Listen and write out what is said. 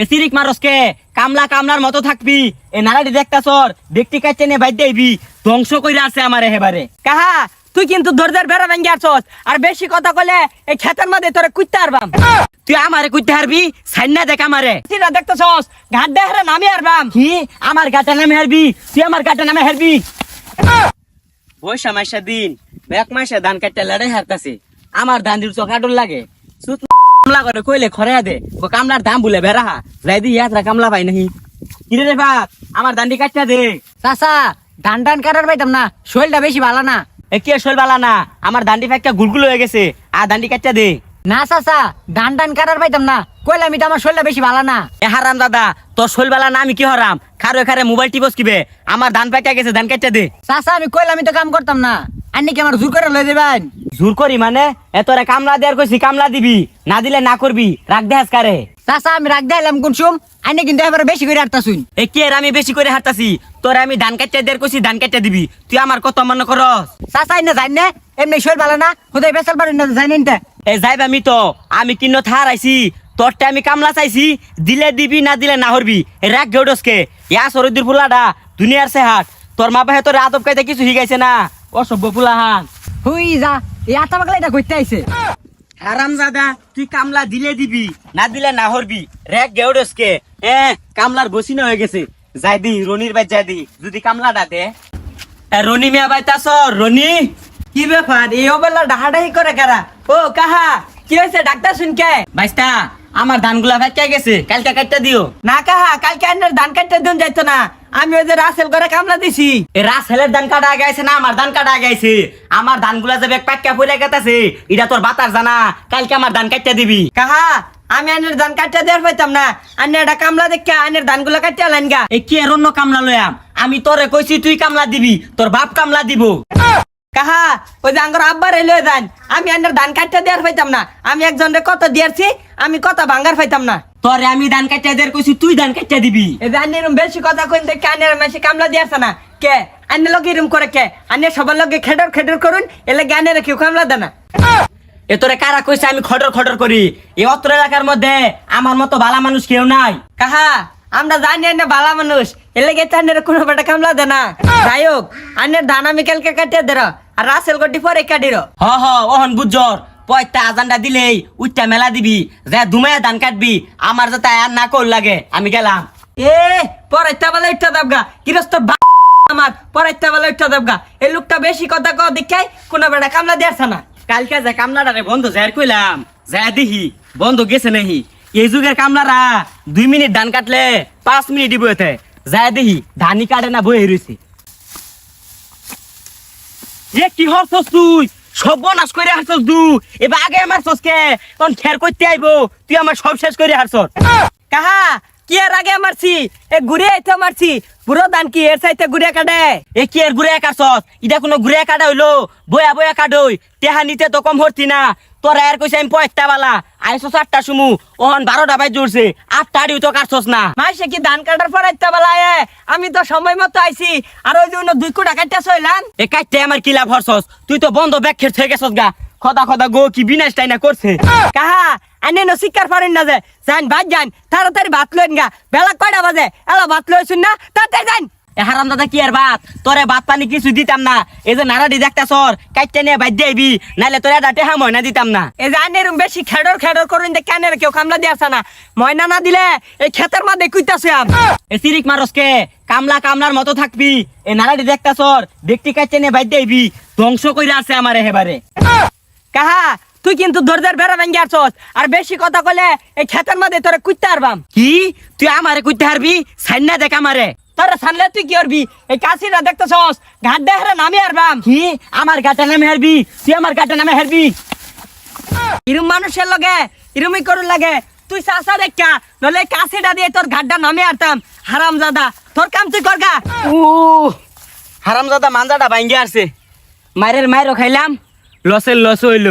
এ সিরিক মারসকে, কামলা কামলার মতো থাকবি। এ নারাটি দেখতে কাটতে নে বাইর দেবি ধ্বংস কইরা আছে আমারে হেবারে। কাহা, তুই কিন্তু দরজার বেড়া ভেঙে আসছস আর বেশি কথা কলে এই ক্ষেতের মধ্যে তোরে কুইতে আরবাম তুই আমারে কইতে হারবি সাইনা দেখ আমারে। সিরা দেখতেছস, ঘাট দেহরে নামি হারবাম। কি? আমার গাটা নামে হারবি? তুই আমার গাটা নামে হারবি? বৈশা মাসা দিন এক মাসে ধান কাটতে লড়ে হারতাছে। আমার ধান দির চকাটুল লাগে। কামলা করে কইলে খরে দে। ও কামলার দাম বলে বেড়া যাই দি ইয়াত্রা কামলা পাই নাহি। কিরে রে বাপ আমার দান্ডি কাটতে দে। চাচা ধান টান কাটার পাইতাম না শরীরটা বেশি ভালো না। এ কে শোল বালা না? আমার দান্ডি ফেক্কা গুলগুল হয়ে গেছে। আর দান্ডি কাটতে দে। না চাচা ধান টান কাটার পাইতাম না। কইলে আমি তো আমার শরীরটা বেশি ভালো না। এ হারাম দাদা তোর শোল বালা না আমি কি হরাম? খারো খারে মোবাইল টিপস কিবে? আমার ধান পেকা গেছে ধান কাটতে দে। চাচা আমি কইলে আমি তো কাম করতাম না। আন্নি কি আমার জোর করে লই দেবেন জোর করি মানে? এ তোরে কামলা দেয়ার কইছি কামলা দিবি। না দিলে না করবি। রাখ দেহাস কারে? চাচা আমি রাখ দিলাম কোন সুম আন্নি কিন্তু এবার বেশি করে আটতা শুন এ কি এর আমি বেশি করে হাঁটতাছি? তোরে আমি ধান কাটতে দেয়ার কইছি ধান কাটতে দিবি। তুই আমার কত মনে করস? চাচা না জানি না। এমনি শরীর ভালো না হুদাই বেসাল পারেন না জানেন তা এ যাইবা আমি তো আমি কিন্ন থার আইছি। তোরটা আমি কামলা চাইছি দিলে দিবি না দিলে না হরবি। রাখ গেউডসকে ইয়া সরদির ফুলাডা দুনিয়ার সে হাট। তোর মা বাহে তোর আদব কাইতে কিছু শিখাইছে না। অসভ্য ফুলাহান। হুই যা এই আতা পাগলা তুই কামলা দিলে দিবি, না দিলে না হরবি। রেক গেউডসকে। এ, কামলার বসিনা হয়ে গেছে। যাই দি, রনির বাই যাই দি। যদি কামলাটা দে। রনি মিয়া ভাই তাস রনি। কি ব্যাপার? এই অবেলা ডাহাডাহি করে কারা? ও, কাহা? কি হয়েছে? ডাক্তার শুনকে? বাইস্তা। আমার ধানগুলা ফেটকে গেছে কালকে কাটটা দিও। না কাহা কালকে আন্নার ধান কাটতে দিন যাইতো না। আমি ওই যে রাসেল করে কামলা দিছি। এ রাসেলের ধান কাটা আগে আইছে না আমার ধান কাটা আইছে। আমার ধানগুলা যে ব্যাগ পাক্কা পড়ে গেতাছে এটা তোর বাতার জানা। কালকে আমার ধান কাটতে দিবি। কাহা আমি আন্নার ধান কাটতে দেওয়ার পাইতাম না। আন্নার এটা কামলা দেখে আন্নার ধানগুলো কাটতে আলেন গা। এ কি এর অন্য কামলা লয়াম আমি তোরে কইছি তুই কামলা দিবি তোর বাপ কামলা দিব। কাহা? ওই যে আঙ্গর আব্বার এলো ধান আমি আন্নার ধান কাটতে দেওয়ার পাইতাম না। আমি একজনের কত দিয়েছি আমি কত ভাঙ্গার পাইতাম না। তোরে আমি ধান কাটতে দের কইছি তুই ধান কাটতে দিবি। এই আন্নের বেশি কথা কইন দেখে কামলা দিয়েছে না। কে? আন্নের এরম করে কে? আন্নের সবার খেডর খেডর করুন এলে জ্ঞানের কেউ কামলা দেনা এ তোরে কারা কইছে আমি খটর খটর করি? এই অত্র এলাকার মধ্যে আমার মতো ভালা মানুষ কেউ নাই। কাহা? আমরা জানি আন্নে বালা মানুষ। এলে গেছে আন্নের কোনো বেটা কামলা দেনা যাই হোক আন্নের ধান আমি কালকে কাটিয়ে দের। আর রাসেল গড্ডি পরে কাটির হ হ ওহন বুঝর পয়তা আজানটা দিলেই উচ্চা মেলা দিবি। যে ধুমায় ধান কাটবি আমার যাতে আর না কর লাগে আমি গেলাম। এ পরাইতে বেলা উঠতে দেবগা। গৃহস্থ আমার পরাইতে বেলা উঠতে দেবগা। এই লোকটা বেশি কথা কও দেখাই কোনো বেটা কামলা দিয়েছে না। কালকে যে কামলাটারে বন্ধ যাই কইলাম যাই দেখি বন্ধ গেছে নাহি। এই যুগের কামলারা দুই মিনিট ধান কাটলে পাঁচ মিনিট দিব এতে। যাই দেখি ধানই কাটে না বই রয়েছে এ কি হরছস তুই? সর্বনাশ করে হারছস দু। এবার আগে আমার সসকে, তখন খের করতে আইবো। তুই আমার সব শেষ করে হারছস। কাহা? কি এর আগে মারছি? এ ঘুরে আইতে মারছি। পুরো দান কি এর সাইতে ঘুরে কাটে? এ কি এর ঘুরে কাটছস? এটা কোনো ঘুরে কাটা হইল? বয়া বয়া কাটই। টেহা নিতে তো কম হরতি না। তোরা আর কইছে আমি পয়সা বালা। আইসো চারটা সুমু। ওহন বারোটা বাই জুড়ছে আটটা আড়িও তো কাটছস না। মাসে কি ধান কাটার পর আইতে বেলা এ? আমি তো সময় মতো আইছি। আর ওই জন্য দুই কোটা কাটতে সইলাম এ কাটতে আমার কি লাভ হরছস? তুই তো বন্ধ ব্যাগ খের থেকে গেছস গা। খদা খদা গো কি বিনাশ টাইনা করছে? কাহা? আনে ন শিকার পারেন না যে। যান ভাত যান, তাড়াতাড়ি ভাত লইন গা। বেলা কয়টা বাজে? এলা ভাত লইছুন না, তাড়াতাড়ি যান। এ হারাম দাদা, কি আর ভাত? তোরে ভাত পানি কিছু দিতাম না। এই যে নারাডি দেখতা সর কাটতে নিয়ে বাইর দিবি নাইলে তোরে একটা টেহা ময়না দিতাম না। এই যে আনের বেশি খেডর খেডর করুন যে কেন কেউ কামলা দিয়েছে না। ময়না না দিলে এই ক্ষেতের মধ্যে কুইতাছে আম। এ সিরিক মারসকে কামলা কামলার মতো থাকবি। এ নারাডি দেখতা সর দেখতে কাটতে নিয়ে বাইর দিবি ধ্বংস কইরা আছে আমার হেবারে। কাহা? তুই কিন্তু দরজার বেড়া ভেঙে আসছস আর বেশি কথা কলে এই ক্ষেতের মধ্যে তোরে কুইতে আরবাম কি? তুই আমারে কইতে হারবি? সাইনা দেখ আমারে। তোরা সানলে তুই কি করবি? এই কাশিটা দেখতেছস? ঘাট দেহরে নামে আরবাম কি? আমার গাটা নামে হারবি? তুই আমার গাটা নামে হারবি? ইরম মানুষের লগে ইরমই করুন লাগে। তুই চাষা দেখা নলে কাশিটা দিয়ে তোর ঘাটটা নামে আরতাম হারাম জাদা তোর কাম তুই করগা ও হারামজাদা মাঞ্জাটা ভাঙ্গে আসছে মায়ের মায়েরও খাইলাম। লসের লস হইল।